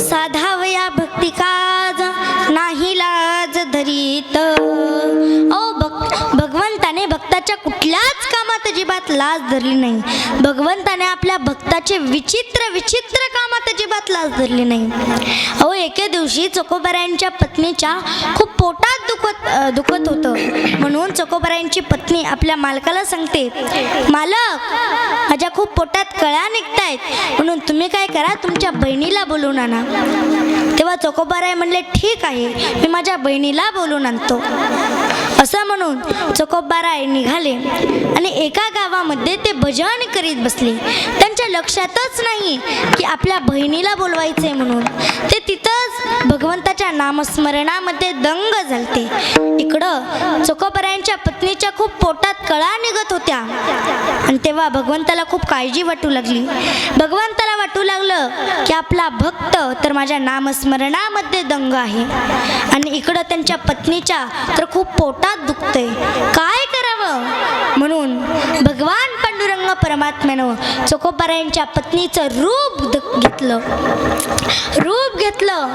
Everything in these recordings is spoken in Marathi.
साधावया भक्ती काज नाही लाज धरीत. ओ भक भगवंताने भक्ताच्या कुठल्याच कामात अजिबात लाज धरली नाही. भगवंताने आपल्या भक्ताचे विचित्र विचित्र कामात अजिबात लाज धरली नाही. अहो एके दिवशी चोकोबऱ्यांच्या पत्नीच्या खूप पोटा दुखत होतं. म्हणून चोकोबरायांची पत्नी आपल्या मालकाला सांगते मालक माझ्या खूप पोटात कळ्या निघतायत. म्हणून तुम्ही काय करा तुमच्या बहिणीला बोलून आणा. तेव्हा चोकोबाराय म्हणले ठीक आहे मी माझ्या बहिणीला बोलून आणतो. असं म्हणून चकोबाराय निघाले आणि एका गावामध्ये ते भजन करीत बसले. त्यांच्या लक्षातच नाही की आपल्या बहिणीला बोलवायचे म्हणून. ते तिथंच भगवंताच्या नामस्मरणामध्ये दंग झालते. इकडं चोकोबरायांच्या पत्नीच्या खूप पोटात कळा निघत होत्या. आणि तेव्हा भगवंताला खूप काळजी वाटू लागली. भगवंताला वाटू लागलं की आपला भक्त तर माझ्या नामस्मरणामध्ये दंग आहे. आणि इकडं त्यांच्या पत्नीच्या तर खूप पोटात दुखतंय. काय करावं? म्हणून भगवान पांडुरंग परमात्म्यानं चोकोबारायांच्या पत्नीचं रूप घेतलं. रूप घेतलं.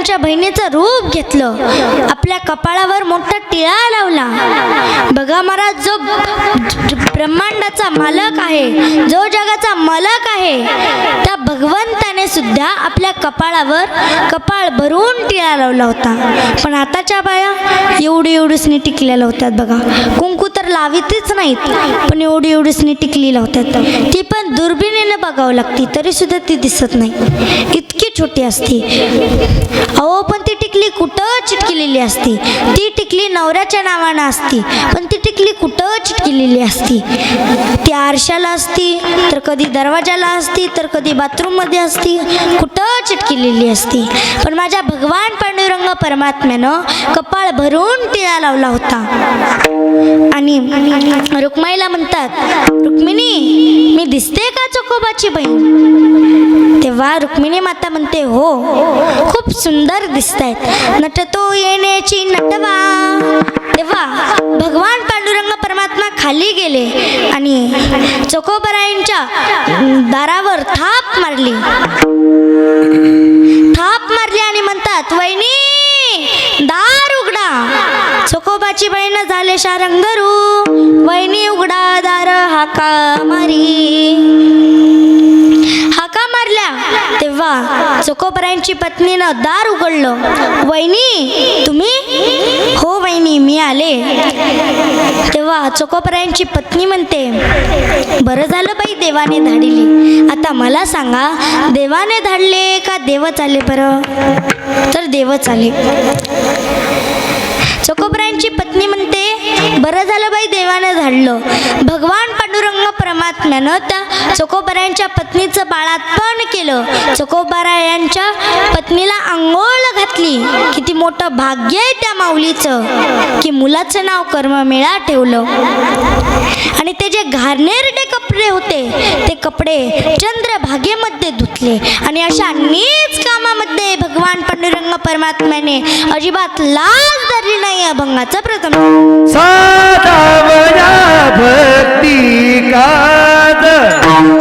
त्यांच्या बहिणीचं रूप घेतलं. आपल्या कपाळावर मोठा टिळा लावला. बघा महाराज जो ब्रह्मांडाचा मालक आहे जो जगाचा मालक आहे त्या भगवंताने सुद्धा आपल्या कपाळावर कपाळ भरून टिळा लावला होता. पण आताच्या बाया एवढी एवढीसनी टिकल्या होत्यात बघा. कुंकू तर लावितच नाहीत पण एवढी एवढीसनी टिकली होत्यात. ती पण दुर्बिणीने बघावं लागती तरी सुद्धा ती दिसत नाही. इतकी छोटी असते. अहो पण ती टिकली कुठं चिटकिलेली असती? ती टिकली नवऱ्याच्या नावानं असती पण ती टिकली कुठं चिटकिलेली असती? ती आरशाला असती तर कधी दरवाजाला असती तर कधी बाथरूममध्ये असती कुठं चिटकिलेली असती? पण माझ्या भगवान पांडुरंग परमात्म्यानं कपाळ भरून टिळा लावला होता. आणि रुक्माईला म्हणतात रुक्मिणी मी दिसते का चोकोबाची बहीण? तेव्हा रुक्मिणी माता म्हणते हो खूप सुंदर दिसत आहेत नटतो येण्याची नटवा. तेव्हा भगवान पांडुरंग परमात्मा खाली गेले आणि चोकोबरायांच्या दारावर थाप मारली. थाप मारली आणि म्हणतात वहिनी दार उघडा. चोकोबाची बहीण झाले शारंगरू. वहिनी उघडा दार हाका मारी. तेव्हा चोकोबरायांची पत्नीनं दार उघडलं. वहिनी तुम्ही? हो वहिनी मी आले. तेव्हा चोकोबरायांची पत्नी म्हणते बरं झालं बाई देवाने धाडिली. आता मला सांगा देवाने धाडले का देवच आले बरं? तर देवच आले. चोकोबरायांची पत्नी म्हणते बरं झालं बाई देवानं धाडलं. भगवान पांडुरंग परमात्म्यानं त्या चोकोबरायांच्या पत्नीचं बाळातपण केलं. चोकोबरायांच्या पत्नीला आंघोळ घातली. किती मोठं भाग्य आहे त्या माऊलीचं की मुलाचं नाव कर्ममेळा ठेवलं. आणि ते जे घारनेरडे कपडे होते ते कपडे चंद्रभागेमध्ये धुतले. आणि अशा अनेक कामामध्ये भगवान पांडुरंग परमात्म्याने अजिबात लाज धरली नाही अभंगाचं प्रथम. साधावया